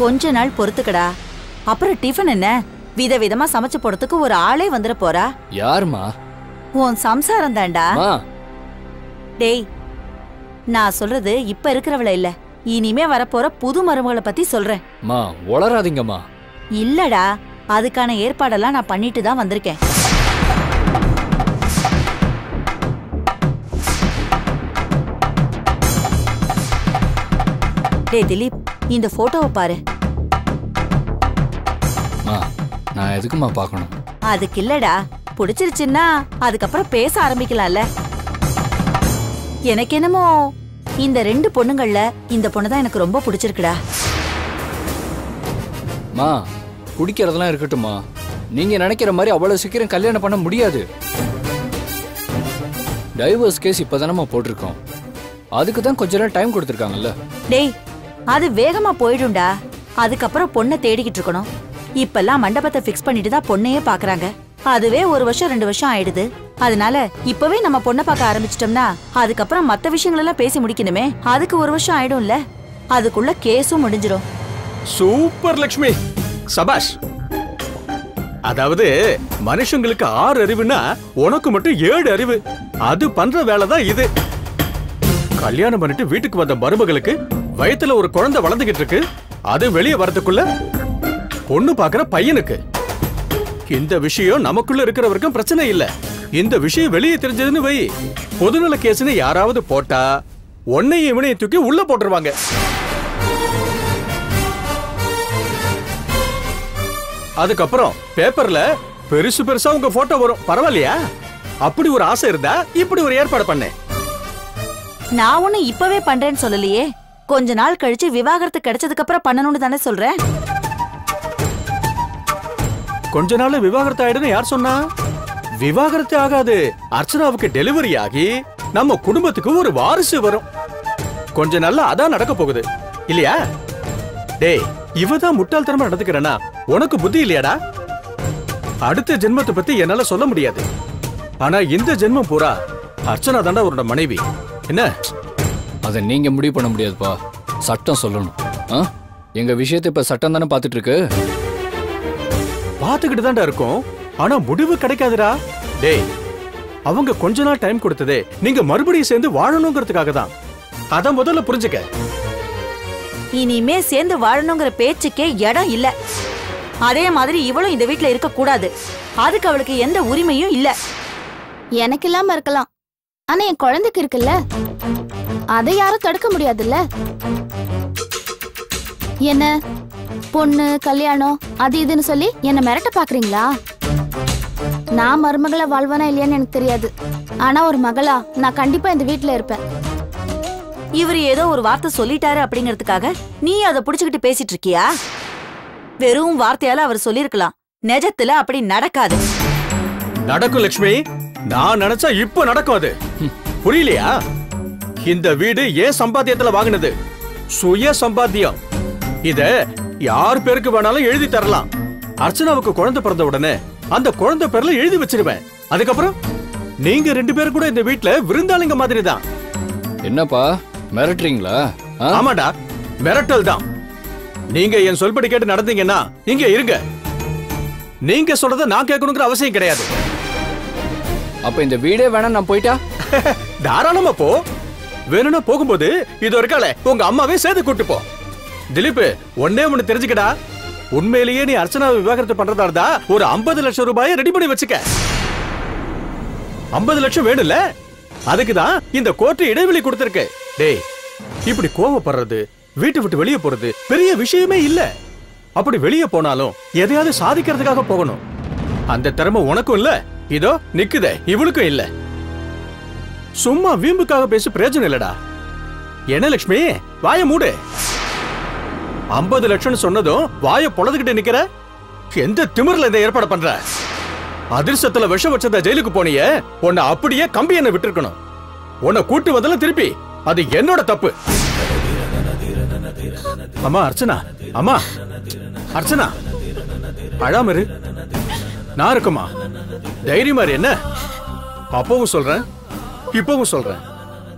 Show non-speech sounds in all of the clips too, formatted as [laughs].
கொஞ்ச நாள் பொறுத்துக்கடா. அப்புறம் டிஃபன் என்ன? விதவிதமா சமைச்சு போடுறதுக்கு ஒரு ஆளே வந்துட போறா. யாருமா? உன் சம்சாரம் தான்டா. டேய் நான் சொல்றது இப்ப இருக்கிறவள இல்ல. இனிமே வரப்போற புது மருமகளை பத்தி சொல்றேன். மா உளராதீங்கம்மா இல்லடா அதுக்கான ஏற்பாடெல்லாம் நான் பண்ணிட்டு தான் வந்திருக்கேன். டேய் திலீப். இந்த போட்டோவை பாரு. நான் எதுக்குமா பார்க்கணும்? அதுக்கு இல்லடா. பிடிச்சிருச்சுன்னா அதுக்கப்புறம் பேச ஆரம்பிக்கலாம்ல. எனக்கு என்னமோ இந்த ரெண்டு பொண்ணுங்கள்ல இந்த பொண்ணு தான் எனக்கு ரொம்ப பிடிச்சிருக்குடா. மா குடிக்கிறதெல்லாம் இருக்கட்டும்மா. நீங்க நினைக்கிற மாதிரி அவ்வளவு சீக்கிரம் கல்யாணம் பண்ண முடியாது. டைவர்ஸ் கேஸ் இப்பதானம்மா போட்டிருக்கோம். அதுக்கு தான் கொஞ்ச நேரம் டைம் கொடுத்துருக்காங்கல்ல. டேய் அது வேகமா போயிடும்டா. அதுக்கப்புறம் பொண்ணை தேடிக்கிட்டு இருக்கணும். இப்பெல்லாம் மண்டபத்தை ஃபிக்ஸ் பண்ணிட்டு தான் பொண்ணையே பாக்குறாங்க. அதுவே ஒரு வருஷம் ரெண்டு வருஷம் ஆயிடுது. அதனால இப்பவே நம்ம பொண்ணை பார்க்க ஆரம்பிச்சிட்டோம்னா அதுக்கப்புறம் மத்த விஷயங்கள் எல்லாம் பேசி முடிக்கணுமே. அதுக்கு ஒரு வருஷம் ஆயிடும்ல. அதுக்குள்ள கேஸும் முடிஞ்சிடும் சூப்பர் லக்ஷ்மி. சபாஷ். அதாவது மனுஷங்களுக்கு ஆறு அறிவுனா உனக்கு மட்டும் ஏழு அறிவு. அது பண்ற வேலை தான் இது. கல்யாணம் பண்ணிட்டு வீட்டுக்கு வந்த மருமகளுக்கு வயத்துல ஒரு குழந்தை வளர்ந்துகிட்டு இருக்கு. அது வெளியே வரதுக்குள்ள பொண்ணு பாக்குற பையனுக்கு. இந்த விஷயம் நமக்குள்ள இருக்கிற வரைக்கும் பிரச்சனை இல்ல. இந்த விஷயம் வெளியே தெரிஞ்சதுன்னு வை. பொதுநல கேஸ்னு யாராவது போட்டா ஒன்னையும் இவனையும் தூக்கி உள்ள போட்டுருவாங்க. அதுக்கப்புறம் பேப்பர்ல பெருசு பெருசா உங்க போட்டோ வரும். பரவாயில்லையா? அப்படி ஒரு ஆசை இருந்தா இப்படி ஒரு ஏற்பாடு பண்ணேன் நான் ஒண்ணு இப்பவே பண்றேன்னு சொல்லலையே. கொஞ்ச நாள் கழிச்சு விவாகரத்து கிடைச்சதுக்கு அப்புறம் பண்ணணும்னு தானே சொல்றேன். கொஞ்ச நாள்ல விவாகரத்து ஆயிடுன்னு யார் சொன்னா? விவாகரத்து ஆகாது. அர்ச்சனாவுக்கு டெலிவரி ஆகி நம்ம குடும்பத்துக்கு ஒரு வாரிசு வரும். கொஞ்ச நாள்ல அதான் நடக்க போகுது. இல்லையா? டேய் இவதான் முட்டாள்தனமா நடந்துக்கிறனா உனக்கு புத்தி இல்லையாடா? அடுத்த ஜென்மத்தை பத்தி என்னால சொல்ல முடியாது. ஆனா இந்த ஜென்மம் பூரா அர்ச்சனா தாண்டா உன்னோட மனைவி. என்ன? அதை நீங்க முடிவு பண்ண முடியாதுப்பா. சட்டம் சொல்லணும். ஆ? எங்க விஷயத்தை இப்ப சட்டம் தானே பார்த்துட்டு இருக்கு பாத்துக்கிட்டு தான்டா இருக்கும். ஆனா முடிவு கிடைக்காதுடா. டேய் அவங்க கொஞ்ச நாள் டைம் கொடுத்ததே நீங்க மறுபடியும் சேர்ந்து வாழணுங்கிறதுக்காக தான். அத முதல்ல புரிஞ்சுக்க. இனிமே சேர்ந்து வாழணுங்கிற பேச்சுக்கே இடம் இல்ல. அதே மாதிரி இவளும் இந்த வீட்ல இருக்க கூடாது அதுக்கு அவளுக்கு எந்த உரிமையும் இல்ல. எனக்கு இல்லாம இருக்கலாம். ஆனா என் குழந்தைக்கு இருக்குல்ல? அதை யாரும் தடுக்க முடியாதுல்ல? என்ன? பொண்ணு கல்யாணம் அது இதுன்னு சொல்லி என்ன மிரட்ட பாக்குறீங்களா நான் மருமகளா வாழ்வனா இல்லையான்னு எனக்கு தெரியாது. ஆனா ஒரு மகளா நான் கண்டிப்பா இந்த வீட்ல இருப்பேன். இவர் ஏதோ ஒரு வார்த்தை சொல்லிட்டாரு அப்படிங்கறதுக்காக நீ அதை புடிச்சுக்கிட்டு பேசிட்டு இருக்கியா? வெறும் வார்த்தையால அவர் சொல்லிருக்கலாம் நிஜத்துல அப்படி நடக்காது. நடக்கும் லட்சுமி நான் நினைச்சா இப்போ நடக்கும் அது. புரியலையா? இந்த வீடு ஏன் சம்பாத்தியத்துல வாங்கினது? சுய சம்பாத்தியம். இத யார் பேருக்கு வேணாலும் எழுதி தரலாம். அர்ச்சனாவுக்கு குழந்தை பிறந்த உடனே அந்த குழந்தை பேர்ல எழுதி வச்சிருவேன். அதுக்கப்புறம் நீங்க ரெண்டு பேரும் கூட இந்த வீட்ல விருந்தாளிங்க மாதிரி தான் என்னப்பா? மிரட்டுறீங்களா? ஆமாடா. மிரட்டல் தான். நீங்க என் சொல்படி கேட்டு நடந்தீங்கன்னா இங்க இருங்க. நீங்க சொல்றத நான் கேட்கணுங்கிற அவசியம் கிடையாது. அப்ப இந்த வீடே வேணாம் நான் போயிட்டா? [laughs] தாராளமா போ. வேணும்னா போகும்போது இது இருக்கால உங்க அம்மாவே சேர்த்து கூட்டு போ. திலீப் ஒன்னே ஒண்ணு தெரிஞ்சுக்கடா. உண்மையிலேயே நீ அர்ச்சனா விவாகரத்து பண்றதா இருந்தா ஒரு 50 லட்சம் ரூபாயை ரெடி பண்ணி வச்சுக்க. 50 லட்சம் வேணும்ல? அதுக்கு தான் இந்த கோர்ட் இடைவெளி கொடுத்துருக்கு. டேய் இப்படி கோவப்படுறது வீட்டை விட்டு வெளியே போறது பெரிய விஷயமே இல்ல. அப்படி வெளியே போனாலும் எதையாவது சாதிக்கிறதுக்காக போகணும். அந்த திறமை உனக்கும் இல்ல. இதோ நிக்குதே இவளுக்கும் இல்லை. சும்மா வீம்புக்காக பேசி பிரயோஜனம் இல்லடா. என்ன லட்சுமி வாய மூடு. ஐம்பது லட்சம் சொன்னதும் வாய பொழதுகிட்டு நிக்கிற? எந்த திமிர்ல இந்த ஏற்பாடு பண்ற? அதிர்ஷ்டத்துல விஷம் வச்சத ஜெயிலுக்கு போனியே உன்னை அப்படியே கம்பி என்ன விட்டுருக்கணும். உன்னை கூட்டு வந்தல திருப்பி அது என்னோட தப்பு. அம்மா அர்ச்சனா அம்மா அர்ச்சனா அழாமரு நான் இருக்குமா தைரியமாரு என்ன? அப்பவும் சொல்றேன். இப்பவும் சொல்றேன்.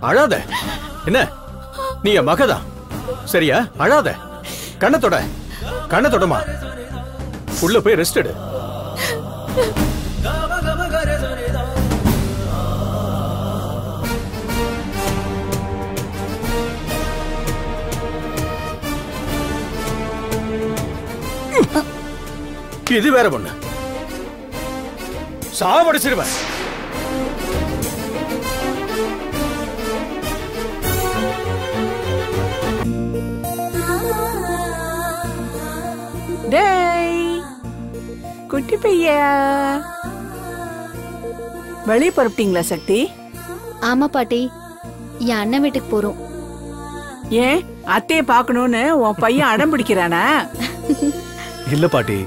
அழாத. என்ன? நீ என் மகதான் சரியா? அழாத. கண்ணத்தொட கண்ணத்தொடமா உள்ள போய் ரெஸ்ட் எடு. இது வேற பொண்ணு சாவடிச்சிருவேன். பையா வெளியே புறப்பட்டீங்களா சக்தி? ஆமா பாட்டி. என் அண்ணன் வீட்டுக்கு போறோம். ஏன்? அத்தைய பார்க்கணும்னு உன் பையன் அடம் பிடிக்கிறானா? இல்ல பாட்டி.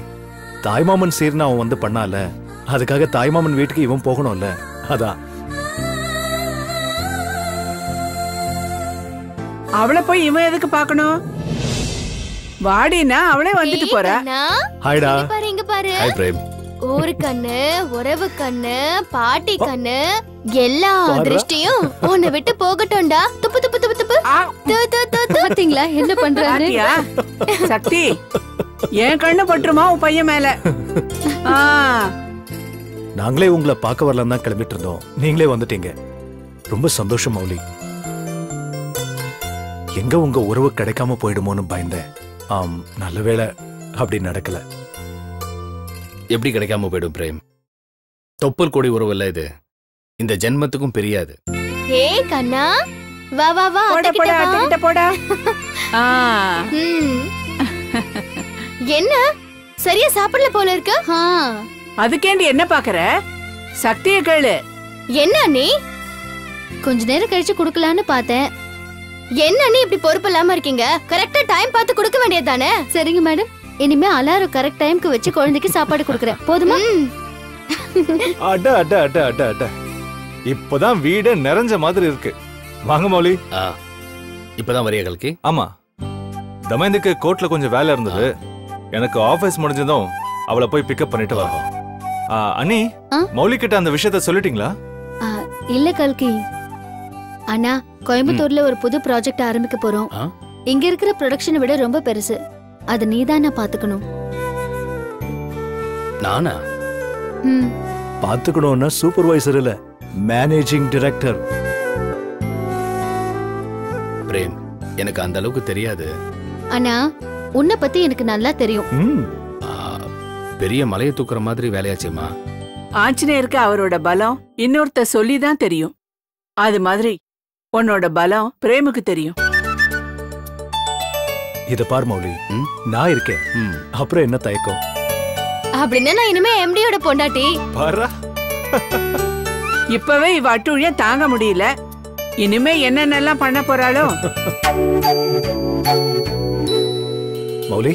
தாய்மாமன் சீர்னு அவன் வந்து பண்ணால. அதுக்காக தாய்மாமன் வீட்டுக்கு இவன் போகணும்ல. அதான். அவளை போய் இவன் எதுக்கு பார்க்கணும்? வாடினா அவளே வந்துட்டு போறா. ஹாய்டா. இங்க பாரு இங்க பாரு. ஹாய் பிரேம். ஊரு கண்ணு உறவு கண்ணு பாட்டி கண்ணு எல்லா. திருஷ்டியும் உன்னை விட்டு போகட்டும்டா. துப்பு துப்பு துப்பு துப்பு. ஆ, து, து, து, து. பாத்தீங்களா? என்ன பண்றாரு? சக்தி என் கண்ணு பட்டுருமா உன் பையன் மேல? ஆ. நாங்களே உங்களை பார்க்க வரலாம் தான் கிளம்பிட்டு இருந்தோம். நீங்களே வந்துட்டீங்க. ரொம்ப சந்தோஷம் மௌலி. எங்க உங்க உறவு கிடைக்காம போயிடுமோன்னு பயந்தேன். ஆம் நல்ல வேளை அப்படி நடக்கல. எப்படி கிடைக்காம போயிடும் பிரேம்? தொப்பல் கொடி உறவு இல்ல இது. இந்த ஜென்மத்துக்கும் பெரியாது. ஏய் கண்ணா. வா வா வா போடா போடா கிட்ட வா. அத்தைக்கிட்ட போடா. ஆ. என்ன? சரியா சாப்பிடல போல இருக்கு. அதுக்கேண்டி என்ன பாக்குற? சக்திய கேளு. என்ன நீ கொஞ்ச நேரம் கழிச்சு குடுக்கலான்னு பார்த்தேன். என்ன நீ இப்படி பொறுப்பு இல்லாம இருக்கீங்க? கரெக்டா டைம் பார்த்து கொடுக்க வேண்டியது தானே? சரிங்க மேடம் இனிமே அலாரம் கரெக்ட் டைம்க்கு வச்சு குழந்தைக்கு சாப்பாடு கொடுக்குறேன். போதுமா? அட அட அட அட அட. இப்பதான் வீடு நிறைஞ்ச மாதிரி இருக்கு. வாங்க மௌலி. ஆ இப்பதான் வரியா கல்கி? ஆமா. தமயந்துக்கு கோர்ட்ல கொஞ்சம் வேலை இருந்தது. எனக்கு ஆபீஸ் முடிஞ்சதும் அவளை போய் பிக்கப் பண்ணிட்டு வரோம் அண்ணி? மௌலி கிட்ட அந்த விஷயத்த சொல்லிட்டீங்களா? இல்ல கல்கி. அண்ணா கோயம்புத்தூர்ல ஒரு புது ப்ராஜெக்ட் ஆரம்பிக்க போறோம். ஆ? இங்க இருக்கிற ப்ரொடக்ஷனை விட ரொம்ப பெருசு. அது நீதானே பாத்துக்கணும் நானா? ம். பாத்துக்கணும்னா சூப்பர்வைசர் இல்ல மேனேஜிங் டைரக்டர் பிரேம் எனக்கு அந்த அளவுக்கு தெரியாது. அண்ணா உன்னை பத்தி எனக்கு நல்லா தெரியும். ம். ஆ, பெரிய மலையை தூக்குற மாதிரி வேலையாச்சேம்மா. ஆஞ்சநேயருக்கு அவரோட பலம் இன்னொருத்த சொல்லிதான் தெரியும். அது மாதிரி உன்னோட பலம் பிரேமுக்கு தெரியும். இத பார் மௌலி? நான் இருக்கேன். அப்புறம் என்ன தயக்கம்? அப்படின்னா நான் இனிமே எம்டியோட பொண்டாட்டி. பாரா. இப்பவே இவ அட்டுழிய தாங்க முடியல. இனிமே என்னென்னலாம் பண்ண போறாளோ? மௌலி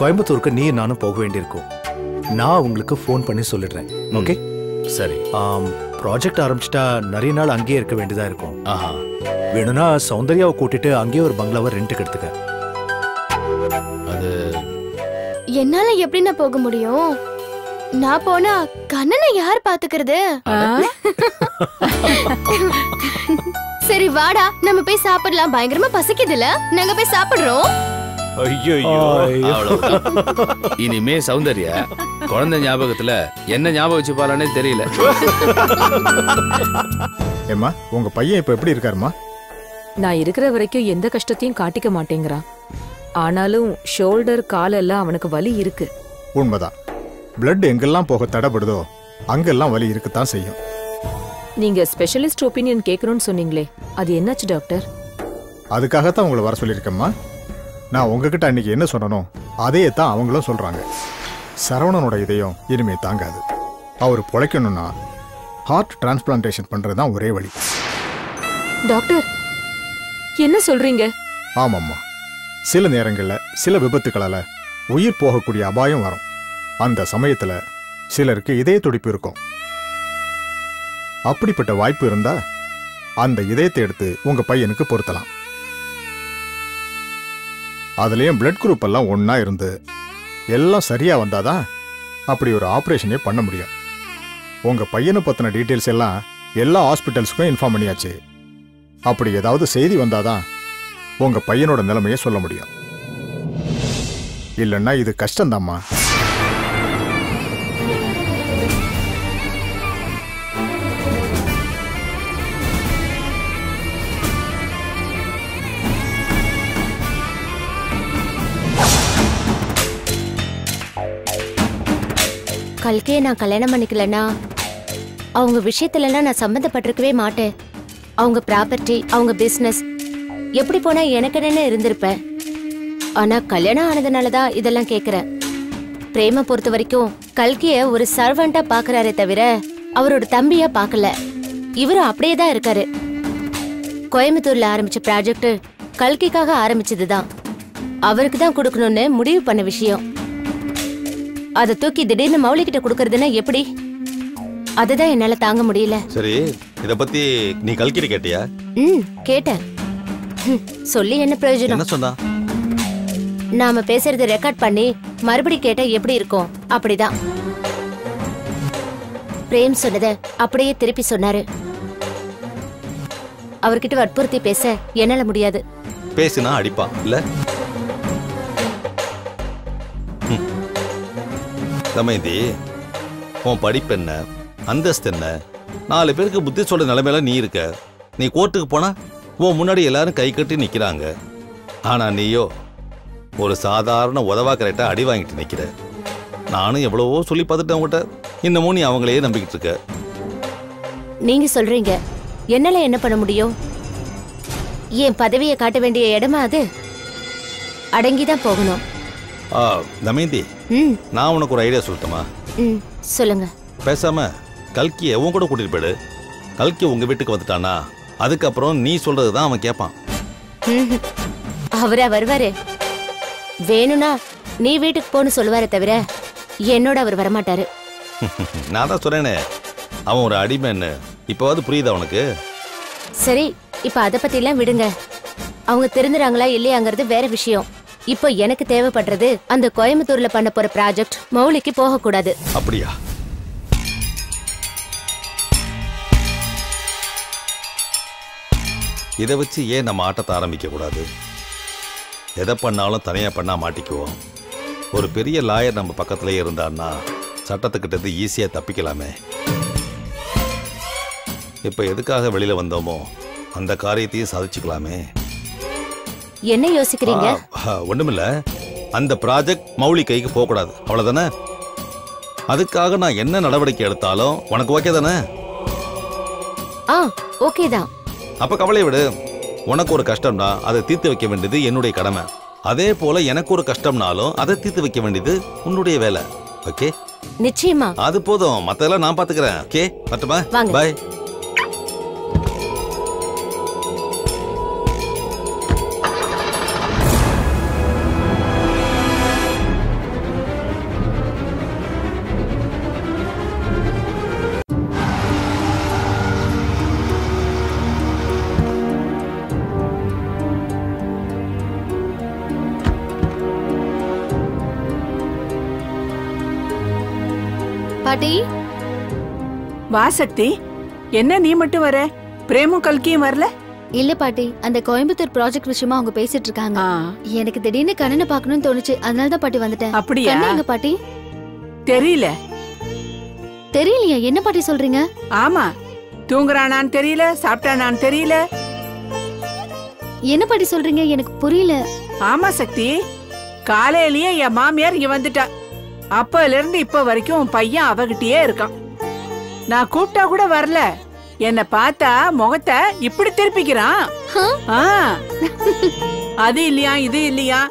கோயம்புத்தூருக்கு நீ நானும் போக வேண்டியிருக்கும். நான் உங்களுக்கு ஃபோன் பண்ணி சொல்லிடுறேன். ஓகே சரி. ப்ராஜெக்ட் ஆரம்பிச்சிட்டா நிறைய நாள் அங்கேயே இருக்க வேண்டியதா இருக்கும். ஆஹா. வேணும்னா சௌந்தர்யாவை கூட்டிட்டு அங்கேயே ஒரு பங்களாவை ரெண்ட்டுக்கு எடுத்துக்க. என்னால எப்படி நான் போக முடியும்? நான் போனா கண்ணனை யார் பாத்துக்கிறது? சரி வாடா. நம்ம போய் சாப்பிடலாம். பயங்கரமா பசிக்குதுல. நாங்க போய் சாப்பிடுறோம். இனிமே சௌந்தர்யா குழந்தை ஞாபகத்துல என்ன ஞாபகம் வச்சுப்பாளானே தெரியல. ஏம்மா உங்க பையன் இப்ப எப்படி இருக்காருமா நான் இருக்கிற வரைக்கும் எந்த கஷ்டத்தையும் காட்டிக்க மாட்டேங்கிறான். ஆனாலும் ஷோல்டர் காலெல்லாம் அவனுக்கு வலி இருக்கு. உண்மைதான். பிளட் எங்கெல்லாம் போக தடைப்படுதோ அங்கெல்லாம் வலி இருக்கத்தான் செய்யும். நீங்க ஸ்பெஷலிஸ்ட் ஒப்பீனியன் கேட்கணும்னு சொன்னீங்களே அது என்னாச்சு டாக்டர்? அதுக்காகத்தான் உங்களை வர சொல்லியிருக்கேம்மா. நான் உங்ககிட்ட அன்னைக்கு என்ன சொன்னனோ அதையே தான் அவங்களும் சொல்றாங்க. சரவணனோட இதயம் இனிமே தாங்காது. அவர் பொழைக்கணும்னா ஹார்ட் டிரான்ஸ்பிளான்டேஷன் பண்றது தான் ஒரே வழி. டாக்டர் என்ன சொல்றீங்க? ஆமாம்மா. சில நேரங்கள்ல சில விபத்துக்களால் உயிர் போகக்கூடிய அபாயம் வரும். அந்த சமயத்துல சிலருக்கு இதய துடிப்பு இருக்கும். அப்படிப்பட்ட வாய்ப்பு இருந்தா அந்த இதயத்தை எடுத்து உங்க பையனுக்கு பொருத்தலாம். அதுலயும் பிளட் குரூப் எல்லாம் ஒன்றா இருந்து எல்லாம் சரியா வந்தாதான் அப்படி ஒரு ஆபரேஷனே பண்ண முடியும். உங்க பையனை பத்தின டீட்டெயில்ஸ் எல்லாம் எல்லா ஹாஸ்பிட்டல்ஸுக்கும் இன்ஃபார்ம் பண்ணியாச்சு. அப்படி ஏதாவது செய்தி வந்தாதான் உங்க பையனோட நிலைமையை சொல்ல முடியும். இல்லைன்னா இது கஷ்டம்தாம்மா. கல்கையை நான் கல்யாணம் பண்ணிக்கலன்னா அவங்க விஷயத்துலலாம் நான் சம்மந்தப்பட்டிருக்கவே மாட்டேன். அவங்க ப்ராப்பர்ட்டி அவங்க பிசினஸ் எப்படி போனா எனக்கு என்னன்னு இருந்திருப்பேன் ஆனா கல்யாணம் ஆனதுனால தான் இதெல்லாம் கேக்குறேன் பிரேம பொறுத்த வரைக்கும் கல்கிய ஒரு சர்வெண்டா பாக்குறாரே தவிர அவரோட தம்பியா பார்க்கல இவரும் அப்படியே தான் இருக்காரு. கோயம்புத்தூர்ல ஆரம்பிச்ச ப்ராஜெக்ட் கல்கிக்காக ஆரம்பிச்சதுதான். அவருக்கு தான் கொடுக்கணும்னு முடிவு பண்ண விஷயம். அதை தூக்கி திடீர்னு மௌலி கிட்ட கொடுக்கறதுன்னா எப்படி? அதுதான் என்னால தாங்க முடியல. சரி இத பத்தி நீ கல்கிட்ட கேட்டியா? ம் கேட்டேன். [laughs] சொல்லி என்ன பிரயோஜனம்? என்ன சொன்னா? நாம பேசுறத ரெக்கார்ட் பண்ணி மறுபடி கேட்டா எப்படி இருக்கும்? அப்படிதான். பிரேம் சொன்னத அப்படியே திருப்பி சொன்னாரு. அவர்கிட்ட வற்புறுத்தி பேச என்னால முடியாது. பேசினா அடிப்பா இல்ல? ம். தமயந்தி உன் படிப்பு என்ன அந்தஸ்து என்ன? நாலு பேருக்கு புத்தி சொல்ற நிலைமையில நீ இருக்க. நீ கோர்ட்டுக்கு போனா உன் முன்னாடி எல்லாரும் கை கட்டி நிக்கிறாங்க. ஆனா நீயோ ஒரு சாதாரண உதவா கரெக்டா அடி வாங்கிட்டு நிக்கிற. நானும் எவ்வளவோ சொல்லி பார்த்துட்டேன் உங்ககிட்ட இன்னமும் நீ அவங்களையே நம்பிக்கிட்டு இருக்க. நீங்க சொல்றீங்க. என்னால என்ன பண்ண முடியும்? என் பதவியை காட்ட வேண்டிய இடமா அது? அடங்கிதான் போகணும். ஆ, தமயந்தி ம். நான் உனக்கு ஒரு ஐடியா சொல்லட்டுமா? ம் சொல்லுங்க. பேசாம கல்கியை உன் கூட கூட்டிட்டு போயிடு. கல்கி உங்க வீட்டுக்கு வந்துட்டானா? அதுக்கப்புறம் நீ சொல்றது தான் அவன் கேட்பான். அவரா வருவாரு. வேணும்னா நீ வீட்டுக்கு போன்னு சொல்லுவாரே தவிர என்னோட அவர் வரமாட்டாரு. [laughs] நான் தான் சொல்றேனே அவன் ஒரு அடிமைன்னு. இப்போவாது புரியுதா உனக்கு? சரி இப்ப அத பத்தி எல்லாம் விடுங்க. அவங்க திருந்துறாங்களா இல்லையாங்கிறது வேற விஷயம். இப்போ எனக்கு தேவைப்படுறது அந்த கோயம்புத்தூர்ல பண்ண போற ப்ராஜெக்ட் மௌலிக்கு போக கூடாது அப்படியா? இதை வச்சு ஏன் நம்ம ஆட்டத்தை ஆரம்பிக்க கூடாது எதை பண்ணாலும் தனியா பண்ணா மாட்டிக்குவோம். ஒரு பெரிய லாயர் நம்ம பக்கத்துலயே இருந்தான்னா சட்டத்துக்கிட்ட இருந்து ஈஸியா தப்பிக்கலாமே. இப்ப எதுக்காக வெளியில வந்தோமோ அந்த காரியத்தையும் சாதிச்சுக்கலாமே. என்ன யோசிக்கிறீங்க? ஒண்ணுமில்ல. அந்த ப்ராஜெக்ட் மௌலி கைக்கு போகக்கூடாது. அவ்வளவுதானே? அதுக்காக நான் என்ன நடவடிக்கை எடுத்தாலும் உனக்கு ஓகே தானே? ஆ ஓகே தான். அப்ப கவலை விடு. உனக்கு ஒரு கஷ்டம்னா அதை தீர்த்து வைக்க வேண்டியது என்னுடைய கடமை. அதே போல எனக்கு ஒரு கஷ்டம்னாலும் அதை தீர்த்து வைக்க வேண்டியது உன்னுடைய வேலை. ஓகே நிச்சயமா. அது போதும். மத்ததெல்லாம் நான் பாத்துக்கிறேன். ஓகே வாங்க. பாய் பாட்டி. வாசக்தி என்ன நீ மட்டும் வர? பிரேமும் கல்கியும் வரல? இல்ல பாட்டி அந்த கோயம்புத்தூர் ப்ராஜெக்ட் விஷயமா அவங்க பேசிட்டு இருக்காங்க. எனக்கு திடீர்னு கண்ணனை பார்க்கணும்னு தோணுச்சு அதனால தான் பாட்டி வந்துட்டேன். அப்படியா? எங்க பாட்டி? தெரியல. தெரியலையா என்ன பாட்டி சொல்றீங்க? ஆமா தூங்குறானான்னு தெரியல சாப்பிட்டானான்னு தெரியல. என்ன பாட்டி சொல்றீங்க? எனக்கு புரியல. ஆமா சக்தி காலையிலயே என் மாமியார் இங்க வந்துட்டா. அப்பல இருந்து இப்ப வரைக்கும் உன் பையன் அவகிட்டயே இருக்கான். நான் கூப்பிட்டா கூட வரல. என்ன பார்த்தா முகத்தை இப்படி திருப்பிக்கிறான். ஆ. அது இல்லையா இது இல்லையா?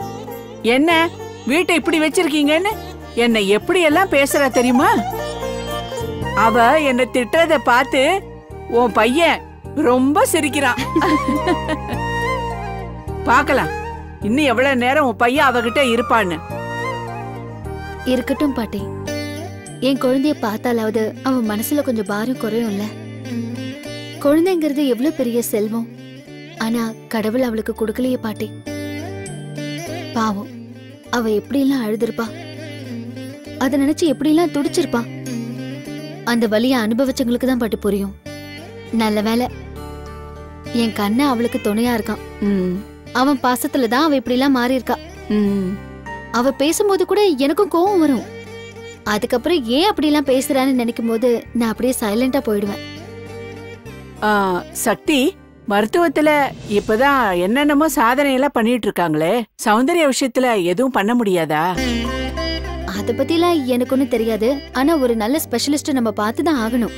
என்ன வீட்டை இப்படி வச்சிருக்கீங்கன்னு? என்னை எப்படி எல்லாம் பேசுறா தெரியுமா? அவ என்ன திட்டுறத பார்த்து உன் பையன் ரொம்ப சிரிக்கிறான். பார்க்கலாம். இன்னும் எவ்வளவு நேரம் உன் பையன் அவகிட்ட இருப்பான்னு. இருக்கட்டும் பாட்டி. என் குழந்தைய பார்த்தாலாவது அவன் மனசுல கொஞ்சம் பாரம் குறையும்ல? குழந்தைங்கிறது எவ்வளவு பெரிய செல்வம். ஆனா கடவுள் அவளுக்கு கொடுக்கலையே பாட்டி. பாவம். அவ எப்படியெல்லாம் அழுதுருப்பா? அத நினைச்சு எப்படியெல்லாம் துடிச்சிருப்பா? அந்த வலிய அனுபவிச்சவங்களுக்கு தான் பாட்டி புரியும். நல்ல வேலை என் கண்ணை அவளுக்கு துணையா இருக்கான். அவன் பாசத்துல தான் அவ இப்படிலாம் மாறி இருக்கா. அவ பேசும்போது கூட எனக்கும் கோவம் வரும். அதுக்கப்புறம் ஏன் அப்படிலாம் பேசுறான்னு நினைக்கும் போது நான் அப்படியே சைலண்டா போயிடுவேன். ஆ, சக்தி மருத்துவத்துல இப்பதான் என்னென்னமோ சாதனை எல்லாம் பண்ணிட்டு இருக்காங்களே சௌந்தர்ய விஷயத்துல எதுவும் பண்ண முடியாதா? அத பத்திலாம் எனக்கு ஒண்ணும் தெரியாது. ஆனா ஒரு நல்ல ஸ்பெஷலிஸ்ட் நம்ம பார்த்து தான் ஆகணும்.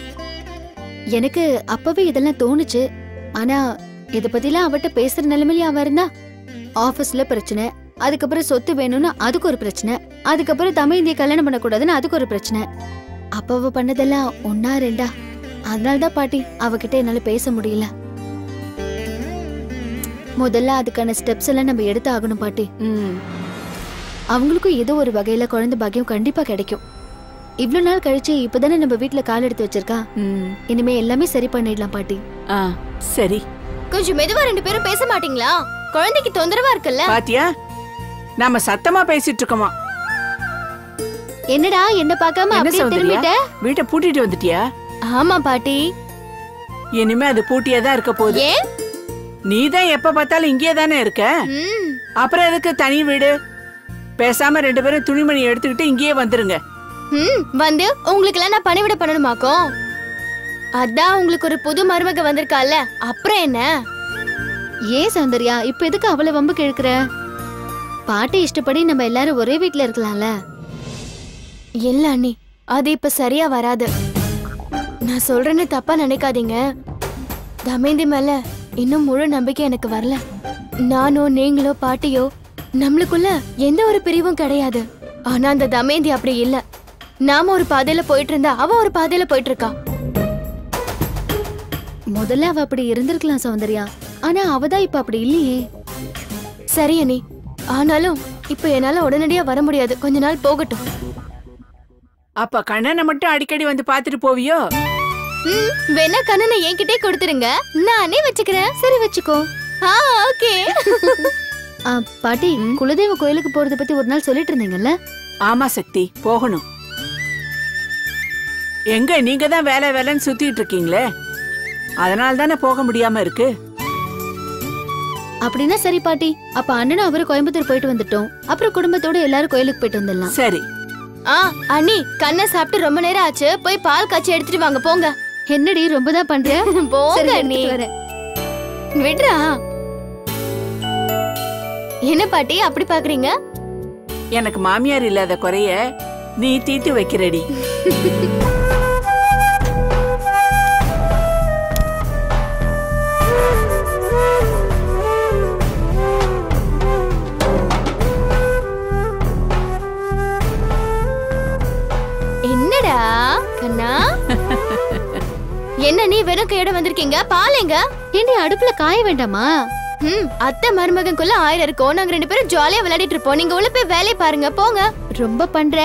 எனக்கு அப்பவே இதெல்லாம் தோணுச்சு. ஆனா இத பத்திலாம் அவட்ட பேசுற நிலைமையில அவ இருந்தா ஆபீஸ்ல பிரச்சனை. அதுக்கப்புறம் சொத்து வேணும்னு அதுக்கு ஒரு பிரச்சனை. அதுக்கப்புறம் தமிழ் கல்யாணம் பண்ணக்கூடாதுன்னு அதுக்கு ஒரு பிரச்சனை. அப்ப அவ பண்ணதெல்லாம் ஒன்னா ரெண்டா? அதனாலதான் பாட்டி அவகிட்ட என்னால பேச முடியல. முதல்ல அதுக்கான ஸ்டெப்ஸ் எல்லாம் நம்ம எடுத்து ஆகணும் பாட்டி. ம். அவங்களுக்கும் ஏதோ ஒரு வகையில குழந்தை பாக்கியம் கண்டிப்பா கிடைக்கும். இவ்ளோ நாள் கழிச்சு இப்பதானே நம்ம வீட்ல கால் எடுத்து வச்சிருக்கா? ம். இனிமே எல்லாமே சரி பண்ணிடலாம் பாட்டி. ஆ சரி. கொஞ்சம் மெதுவா ரெண்டு பேரும் பேச மாட்டீங்களா? குழந்தைக்கு தொந்தரவா இருக்குல்ல? பாத்தியா? நாம சத்தமா பேசிட்டு இருக்கோமா? என்னடா என்ன பார்க்காம அப்படியே திரும்பிட்ட? வீட்டை பூட்டிட்டு வந்துட்டியா? ஆமா பாட்டி. இனிமே அது பூட்டியே தான் இருக்க போகுது. நீ தான் எப்ப பார்த்தாலும் இங்கே தானே இருக்க? அப்புறம் எதுக்கு தனி வீடு? பேசாம ரெண்டு பேரும் துணிமணி எடுத்துக்கிட்டு இங்கேயே வந்துருங்க. ம், வந்து உங்களுக்கு எல்லாம் நான் பணிவிட பண்ணணுமாக்கும் அதான் உங்களுக்கு ஒரு புது மருமக வந்திருக்கால அப்புறம் என்ன? ஏன் சௌந்தர்யா இப்ப எதுக்கு அவ்வளவு வம்பு கிழக்குற பாட்டி இஷ்டப்படி நம்ம எல்லாரும் ஒரே வீட்ல இருக்கலாம்ல? இல்ல அண்ணி அது இப்ப சரியா வராது. நான் சொல்றேன்னு தப்பா நினைக்காதீங்க. தமேந்தி மேல இன்னும் முழு நம்பிக்கை எனக்கு வரல. நானோ நீங்களோ பாட்டியோ நம்மளுக்குள்ள எந்த ஒரு பிரிவும் கிடையாது. ஆனா அந்த தமேந்தி அப்படி இல்ல. நாம ஒரு பாதையில போயிட்டு இருந்தா அவ ஒரு பாதையில போயிட்டு இருக்கா முதல்ல அவ அப்படி இருந்திருக்கலாம் சௌந்தர்யா. ஆனா அவதான் இப்ப அப்படி இல்லையே. சரி அனி ஆனாலும் இப்ப என்னால உடனடியா வர முடியாது. கொஞ்ச நாள் போகட்டும். அப்ப கண்ணனை மட்டும் அடிக்கடி வந்து பாத்துட்டு போவியோ? ம், வேணா கண்ணனை என்கிட்டே கொடுத்துருங்க நானே வச்சுக்கிறேன். சரி வச்சுக்கோ. ஆ ஓகே. [laughs] பாட்டி குலதெய்வ கோயிலுக்கு போறத பத்தி ஒரு நாள் சொல்லிட்டு இருந்தீங்கல்ல? ஆமா சக்தி. போகணும். எங்க நீங்க தான் வேலை வேலைன்னு சுத்திட்டு இருக்கீங்களே? அதனால தானே போக முடியாம இருக்கு? அப்படின்னா சரி பாட்டி. அப்ப அண்ணனும் அவரு கோயம்புத்தூர் போயிட்டு வந்துட்டோம். அப்புறம் குடும்பத்தோட எல்லாரும் கோயிலுக்கு போயிட்டு வந்துடலாம். சரி. ஆ அண்ணி கண்ணை சாப்பிட்டு ரொம்ப நேரம் ஆச்சு. போய் பால் காய்ச்சி எடுத்துட்டு வாங்க போங்க. என்னடி ரொம்ப தான் பண்ற? [laughs] போங்க அண்ணி. விடுறா. என்ன பாட்டி அப்படி பாக்குறீங்க? எனக்கு மாமியார் இல்லாத குறைய நீ தீர்த்து வைக்கிறடி. [laughs] என்னடா கண்ணா. என்ன நீ வெறும் கையோட வந்திருக்கீங்க? பால் எங்க? அடுப்புல காய வேண்டாமா? ம் அத்தை மருமகனுக்குள்ள ஆயிரம் இருக்கும் நாங்க ரெண்டு பேரும் ஜாலியா விளையாடிட்டு இருப்போம். நீங்க உள்ள போய் வேலையை பாருங்க. போங்க. ரொம்ப பண்ற?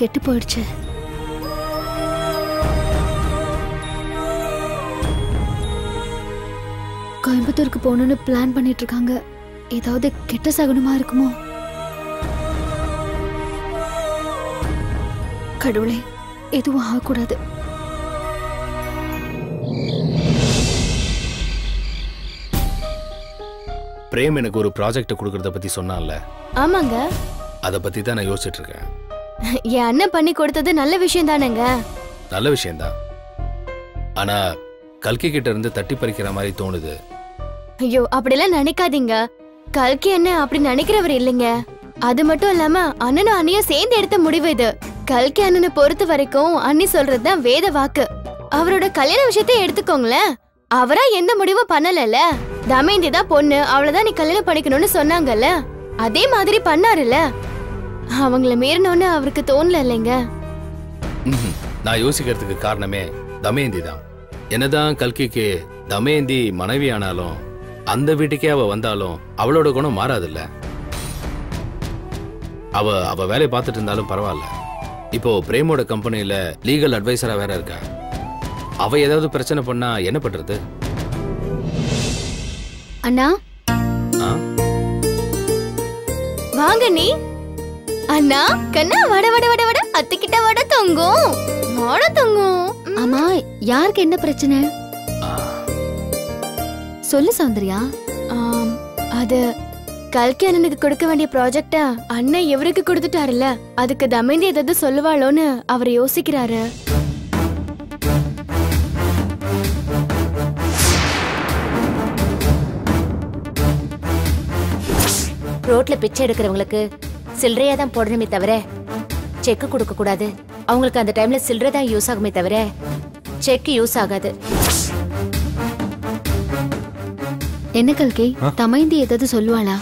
கெட்டு போயிடுச்சு. கோயம்புத்தூருக்கு போகணும்னு பிளான் பண்ணிட்டு இருக்காங்க ஏதாவது கெட்ட சகுனமா இருக்குமோ? கடவுளே எதுவும் ஆகக்கூடாது. பிரேம் எனக்கு ஒரு ப்ராஜெக்ட் கொடுக்கறத பத்தி சொன்னான்ல. ஆமாங்க. அதை பத்தி தான் நான் யோசிச்சுட்டு இருக்கேன். என் அண்ணன் பண்ணி கொடுத்தது நல்ல விஷயம் தானேங்க நல்ல விஷயம்தான் ஆனா கல்கி கிட்ட இருந்து தட்டி பறிக்கிற மாதிரி தோணுது. ஐயோ அப்படிலாம் நினைக்காதீங்க. கல்கி அண்ணன் அப்படி நினைக்கிறவர் இல்லைங்க. அது மட்டும் இல்லாம அண்ணனும் அண்ணியும் சேர்ந்து எடுத்த முடிவு இது. கல்கி அண்ணனை பொறுத்த வரைக்கும் அண்ணி சொல்றதுதான் வேத வாக்கு. அவரோட கல்யாண விஷயத்தை எடுத்துக்கோங்களேன். அவரா எந்த முடிவும் பண்ணலல தமேந்தி தான் பொண்ணு அவளதான் நீ கல்யாணம் பண்ணிக்கணும்னு சொன்னாங்கல்ல. அதே மாதிரி பண்ணாருல்ல. அவங்கள மீறினோன்னு அவருக்கு தோணல இல்லைங்க. நான் யோசிக்கிறதுக்கு காரணமே தமயந்தி தான். என்னதான் கல்கிக்கு தமயந்தி மனைவி ஆனாலும் அந்த வீட்டுக்கே அவ வந்தாலும் அவளோட குணம் மாறாதுல்ல. அவ அவ வேலையை பார்த்துட்டு இருந்தாலும் பரவாயில்ல. இப்போ பிரேமோட கம்பெனில லீகல் அட்வைசரா வேற இருக்கா? அவ ஏதாவது பிரச்சனை பண்ணா என்ன பண்றது? அண்ணா? வாங்க நீ அண்ணா கண்ணா வட வட வட வட அத்திக்கிட்ட வட தொங்கும். வட தொங்கும். ஆமா யாருக்கு என்ன பிரச்சனை? சொல்லு சௌந்தர்யா. அது கல்கி அண்ணனுக்கு கொடுக்க வேண்டிய ப்ராஜெக்ட அண்ணன் இவருக்கு கொடுத்துட்டாருல்ல. அதுக்கு தமேந்தி ஏதாவது சொல்லுவாளோன்னு அவர் யோசிக்கிறாரு. ரோட்ல பிச்சை எடுக்கிறவங்களுக்கு சில்லறையா தான் போடணுமே தவிர செக் கொடுக்க கூடாது. அவங்களுக்கு அந்த டைம்ல சில்லறை தான் யூஸ் ஆகுமே தவிர செக் யூஸ் ஆகாது. என்ன கல்கி? தமைந்தி ஏதாவது சொல்லுவாளா?